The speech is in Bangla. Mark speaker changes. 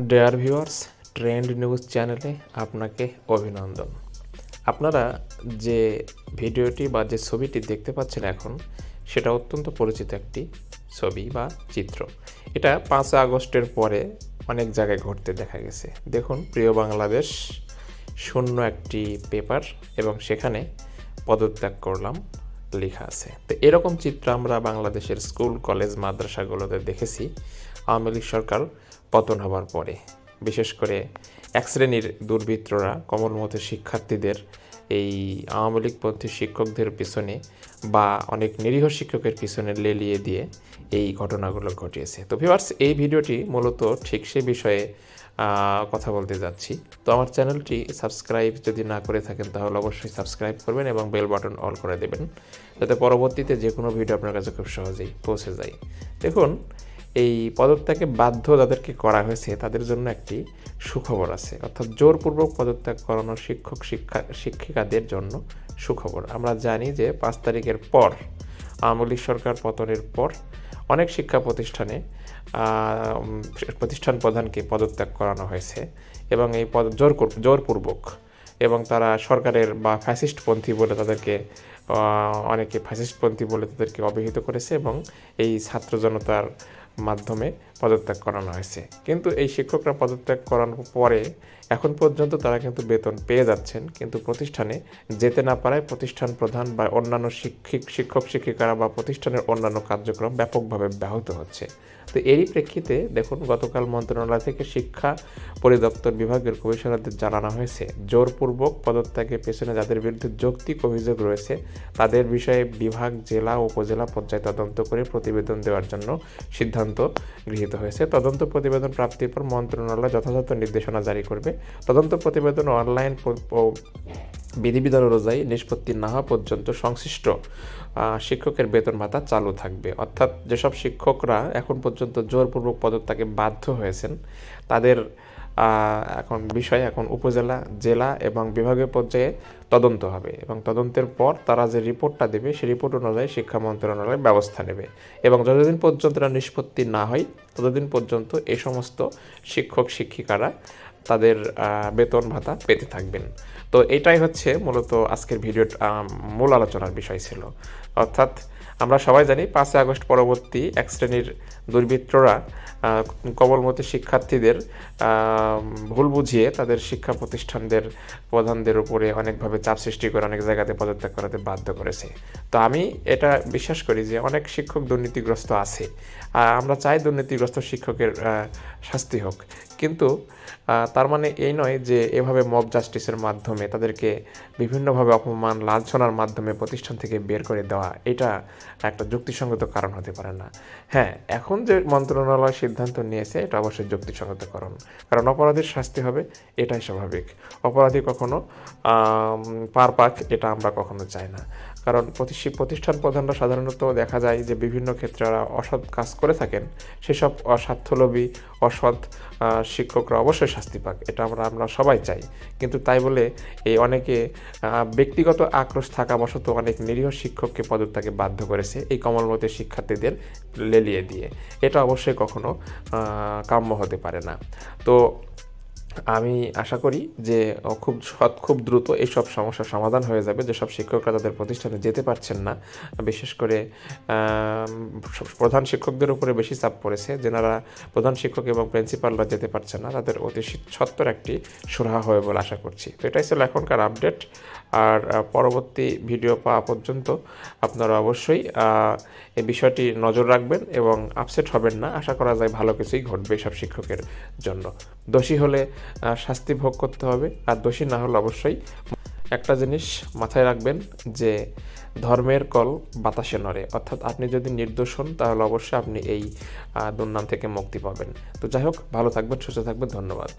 Speaker 1: ডেয়ার ভিউয়ার্স ট্রেন্ড নিউজ চ্যানেলে আপনাকে অভিনন্দন। আপনারা যে ভিডিওটি বা যে ছবিটি দেখতে পাচ্ছেন এখন, সেটা অত্যন্ত পরিচিত একটি ছবি বা চিত্র। এটা পাঁচ আগস্টের পরে অনেক জায়গায় ঘটতে দেখা গেছে। দেখুন, প্রিয় বাংলাদেশ, শূন্য একটি পেপার এবং সেখানে পদত্যাগ করলাম, লেখা আছে। তো এরকম চিত্র আমরা বাংলাদেশের স্কুল, কলেজ, মাদ্রাসাগুলোতে দেখেছি। আওয়ামী লীগ সরকার পতন হবার পরে, বিশেষ করে এক শ্রেণির দুর্বৃত্তরা কমলমতের শিক্ষার্থীদের এই আওয়ামী লীগপন্থী শিক্ষকদের পিছনে বা অনেক নিরীহ শিক্ষকের পিছনে লেলিয়ে দিয়ে এই ঘটনাগুলো ঘটিয়েছে। তো ভিউয়ার্স এই ভিডিওটি মূলত ঠিক সে বিষয়ে কথা বলতে যাচ্ছি। তো আমার চ্যানেলটি সাবস্ক্রাইব যদি না করে থাকেন, তাহলে অবশ্যই সাবস্ক্রাইব করবেন এবং বেল বাটন অল করে দেবেন। যাতে পরবর্তীতে যে কোনো ভিডিও আপনার কাছে খুব সহজেই পৌঁছে যায়। দেখুন এই পদত্যাগে বাধ্য যাদেরকে করা হয়েছে, তাদের জন্য একটি সুখবর আছে। অর্থাৎ জোরপূর্বক পদত্যাগ করানো শিক্ষক শিক্ষা, শিক্ষিকাদের জন্য সুখবর। আমরা জানি যে পাঁচ তারিখের পর, আওয়ামী সরকার পতনের পর অনেক শিক্ষা প্রতিষ্ঠানে প্রতিষ্ঠান প্রধানকে পদত্যাগ করানো হয়েছে এবং এই পদ জোর জোরপূর্বক এবং তারা সরকারের বা ফ্যাসিস্টপন্থী বলে তাদেরকে অনেকে ফ্যাসিস্টপন্থী বলে তাদেরকে অভিহিত করেছে এবং এই ছাত্র জনতার মাধ্যমে পদত্যাগ করানো হয়েছে। কিন্তু এই শিক্ষকরা পদত্যাগ করানোর পরে এখন পর্যন্ত তারা কিন্তু বেতন পেয়ে যাচ্ছেন। কিন্তু প্রতিষ্ঠানে যেতে না পারায় প্রতিষ্ঠান প্রধান বা অন্যান্য শিক্ষিক, শিক্ষক, শিক্ষিকারা বা প্রতিষ্ঠানের অন্যান্য কার্যক্রম ব্যাপকভাবে ব্যাহত হচ্ছে। তো এরই প্রেক্ষিতে দেখুন, গতকাল মন্ত্রণালয় থেকে শিক্ষা পরিদপ্তর বিভাগের কমিশনারদের জানানো হয়েছে, জোরপূর্বক পদত্যাগের পেছনে যাদের বিরুদ্ধে যৌক্তিক অভিযোগ রয়েছে, তাদের বিষয়ে বিভাগ, জেলা, উপজেলা পর্যায়ে তদন্ত করে প্রতিবেদন দেওয়ার জন্য সিদ্ধান্ত গৃহীত হয়েছে। তদন্ত প্রতিবেদন প্রাপ্তির পর মন্ত্রণালয় যথাযথ নির্দেশনা জারি করবে। তদন্ত প্রতিবেদন অনলাইন বিধিবিধান অনুযায়ী নিষ্পত্তি না হওয়া পর্যন্ত সংশ্লিষ্ট শিক্ষকের বেতন ভাতা চালু থাকবে। অর্থাৎ যেসব শিক্ষকরা এখন পর্যন্ত জোরপূর্বক পদত্যাগে বাধ্য হয়েছেন, তাদের এখন বিষয় এখন উপজেলা, জেলা এবং বিভাগীয় পর্যায়ে তদন্ত হবে এবং তদন্তের পর তারা যে রিপোর্টটা দেবে সেই রিপোর্ট অনুযায়ী শিক্ষা মন্ত্রণালয় ব্যবস্থা নেবে এবং যতদিন পর্যন্ত নিষ্পত্তি না হয়, ততদিন পর্যন্ত এই সমস্ত শিক্ষক, শিক্ষিকারা তাদের বেতন ভাতা পেতে থাকবেন। তো এটাই হচ্ছে মূলত আজকের ভিডিওর মূল আলোচনার বিষয় ছিল। অর্থাৎ আমরা সবাই জানি পাঁচই আগস্ট পরবর্তী এক শ্রেণির দুর্বৃত্তরা আহ, কমলমতি শিক্ষার্থীদের ভুল বুঝিয়ে তাদের শিক্ষা প্রতিষ্ঠানদের প্রধানদের উপরে অনেকভাবে চাপ সৃষ্টি করে অনেক জায়গাতে পদত্যাগ করাতে বাধ্য করেছে। তো আমি এটা বিশ্বাস করি যে অনেক শিক্ষক দুর্নীতিগ্রস্ত আছে। আমরা চাই দুর্নীতিগ্রস্ত শিক্ষকের শাস্তি হোক। কিন্তু তার মানে এই নয় যে এভাবে মব জাস্টিসের মাধ্যমে তাদেরকে বিভিন্নভাবে অপমান লাঞ্ছনার মাধ্যমে প্রতিষ্ঠান থেকে বের করে দেওয়া এটা একটা যুক্তিসঙ্গত কারণ হতে পারে না। হ্যাঁ এখন যে মন্ত্রণালয় সিদ্ধান্ত নিয়েছে, এটা অবশ্যই যুক্তিসঙ্গত কারণ কারণ অপরাধীর শাস্তি হবে, এটাই স্বাভাবিক। অপরাধী কখনো পার পাক, এটা আমরা কখনো চাই না। কারণ প্রতিষ্ঠি- প্রতিষ্ঠান প্রধানরা সাধারণত দেখা যায় যে বিভিন্ন ক্ষেত্রে ওরা অসৎ কাজ করে থাকেন। সেসব অস্বার্থলোভী, অসৎ শিক্ষকরা অবশ্যই শাস্তি পাক, এটা আমরা আমরা সবাই চাই। কিন্তু তাই বলে এই অনেকে ব্যক্তিগত আক্রোশ থাকা বশত অনেক নিরীহ শিক্ষককে পদত্যাগে বাধ্য করেছে এই কমলমতের শিক্ষার্থীদের লেলিয়ে দিয়ে। এটা অবশ্যই কখনো কাম্য হতে পারে না। তো আমি আশা করি যে খুব সৎ, খুব দ্রুত এইসব সমস্যার সমাধান হয়ে যাবে। যেসব শিক্ষকরা তাদের প্রতিষ্ঠানে যেতে পারছেন না, বিশেষ করে প্রধান শিক্ষকদের উপরে বেশি চাপ পড়েছে, যেনারা প্রধান শিক্ষক এবং প্রিন্সিপালরা যেতে পারছেন না, তাদের অতি সি- সত্বর একটি সুরাহা হবে বলে আশা করছি। তো এটাই ছিল এখনকার আপডেট। আর পরবর্তী ভিডিও পাওয়া পর্যন্ত আপনারা অবশ্যই এই বিষয়টি নজর রাখবেন এবং আপসেট হবেন না। আশা করা যায় ভালো কিছুই ঘটবে সব শিক্ষকের জন্য। দোষী হলে শাস্তি ভোগ করতে হবে। আর দোষী না হলে অবশ্যই একটা জিনিস মাথায় রাখবেন যে ধর্মের কল বাতাসে নড়ে। অর্থাৎ আপনি যদি নির্দোষ হন, তাহলে অবশ্যই আপনি এই দুর্নাম থেকে মুক্তি পাবেন। তো যাই হোক, ভালো থাকবেন, সুস্থ থাকবেন, ধন্যবাদ।